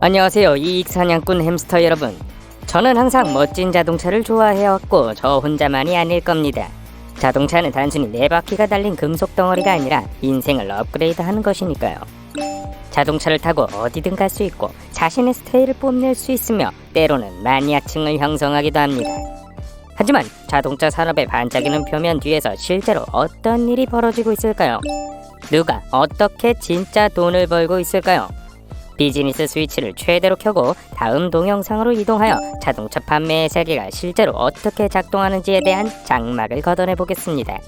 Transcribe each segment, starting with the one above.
안녕하세요 이익 사냥꾼 햄스터 여러분 저는 항상 멋진 자동차를 좋아해왔고 저 혼자만이 아닐 겁니다 자동차는 단순히 네 바퀴가 달린 금속 덩어리가 아니라 인생을 업그레이드하는 것이니까요 자동차를 타고 어디든 갈 수 있고 자신의 스타일을 뽐낼 수 있으며 때로는 마니아층을 형성하기도 합니다 하지만 자동차 산업의 반짝이는 표면 뒤에서 실제로 어떤 일이 벌어지고 있을까요? 누가 어떻게 진짜 돈을 벌고 있을까요? 비즈니스 스위치를 최대로 켜고 다음 동영상으로 이동하여 자동차 판매의 세계가 실제로 어떻게 작동하는지에 대한 장막을 걷어내 보겠습니다.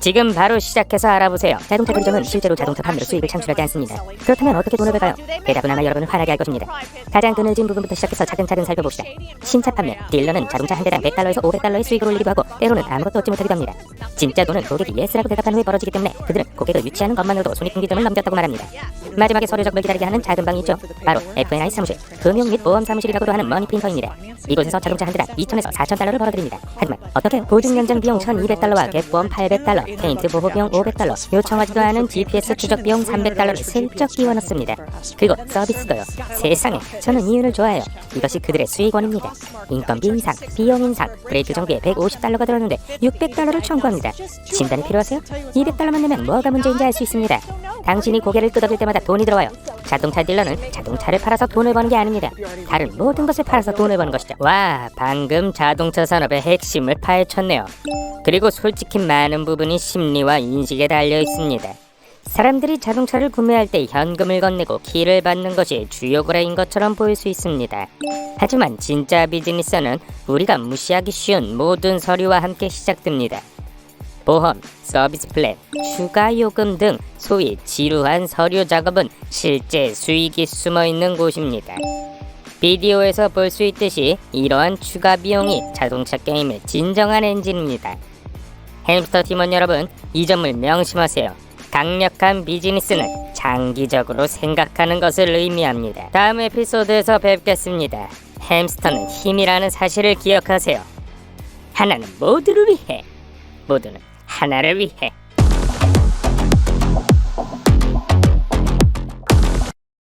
지금 바로 시작해서 알아보세요. 자동차 금정은 실제로 자동차 판매로 수익을 창출하지 않습니다. 그렇다면 어떻게 돈을 벌까요? 대답은 아마 여러분을 화나게 할 것입니다. 가장 그늘진 부분부터 시작해서 차근차근 살펴봅시다. 신차 판매, 딜러는 자동차 한 대당 100달러에서 500달러의 수익을 올리기도 하고 때로는 아무것도 얻지 못하기도 합니다. 진짜 돈은 고객이 예스라고 대답한 후에 벌어지기 때문에 그들은 고객을 유치하는 것만으로도 손익분기점을 넘겼다고 말합니다. 마지막에 서류 적을 기다리게 하는 작은 방이 있죠. 바로 F&I 사무실, 금융 및 보험 사무실이라고도 하는 머니프린터입니다. 이곳에서 자동차 한 대당 2천에서 4천 달러를 벌어들입니다. 하지만 어떻게 보증 연장 비용 1,200달러와 객보험 800달러, 페인트 보호 비용 500달러, 요청하지도 않은 GPS 추적 비용 300달러를 슬쩍 끼워넣습니다. 그리고 서비스도요. 세상에, 저는 이윤을 좋아해요. 이것이 그들의 수익원입니다. 인건비 인상, 비용 인상, 브레이크 정비에 150달러가 들었는데 600달러를 청구합니다. 진단이 필요하세요? 200달러만 내면 뭐가 문제인지 알 수 있습니다. 당신이 고개를 끄덕일 때마다 돈이 들어와요. 자동차 딜러는 자동차를 팔아서 돈을 버는 게 아닙니다. 다른 모든 것을 팔아서 돈을 버는 것이죠. 와, 방금 자동차 산업의 핵심을 파헤쳤네요. 그리고 솔직히 많은 부분이 심리와 인식에 달려 있습니다. 사람들이 자동차를 구매할 때 현금을 건네고 키를 받는 것이 주요 거래인 것처럼 보일 수 있습니다. 하지만 진짜 비즈니스는 우리가 무시하기 쉬운 모든 서류와 함께 시작됩니다. 보험, 서비스 플랜, 추가 요금 등 소위 지루한 서류 작업은 실제 수익이 숨어 있는 곳입니다. 비디오에서 볼 수 있듯이 이러한 추가 비용이 자동차 게임의 진정한 엔진입니다. 햄스터 팀원 여러분, 이 점을 명심하세요. 강력한 비즈니스는 장기적으로 생각하는 것을 의미합니다. 다음 에피소드에서 뵙겠습니다. 햄스터는 힘이라는 사실을 기억하세요. 하나는 모두를 위해, 모두는 하나를 위해.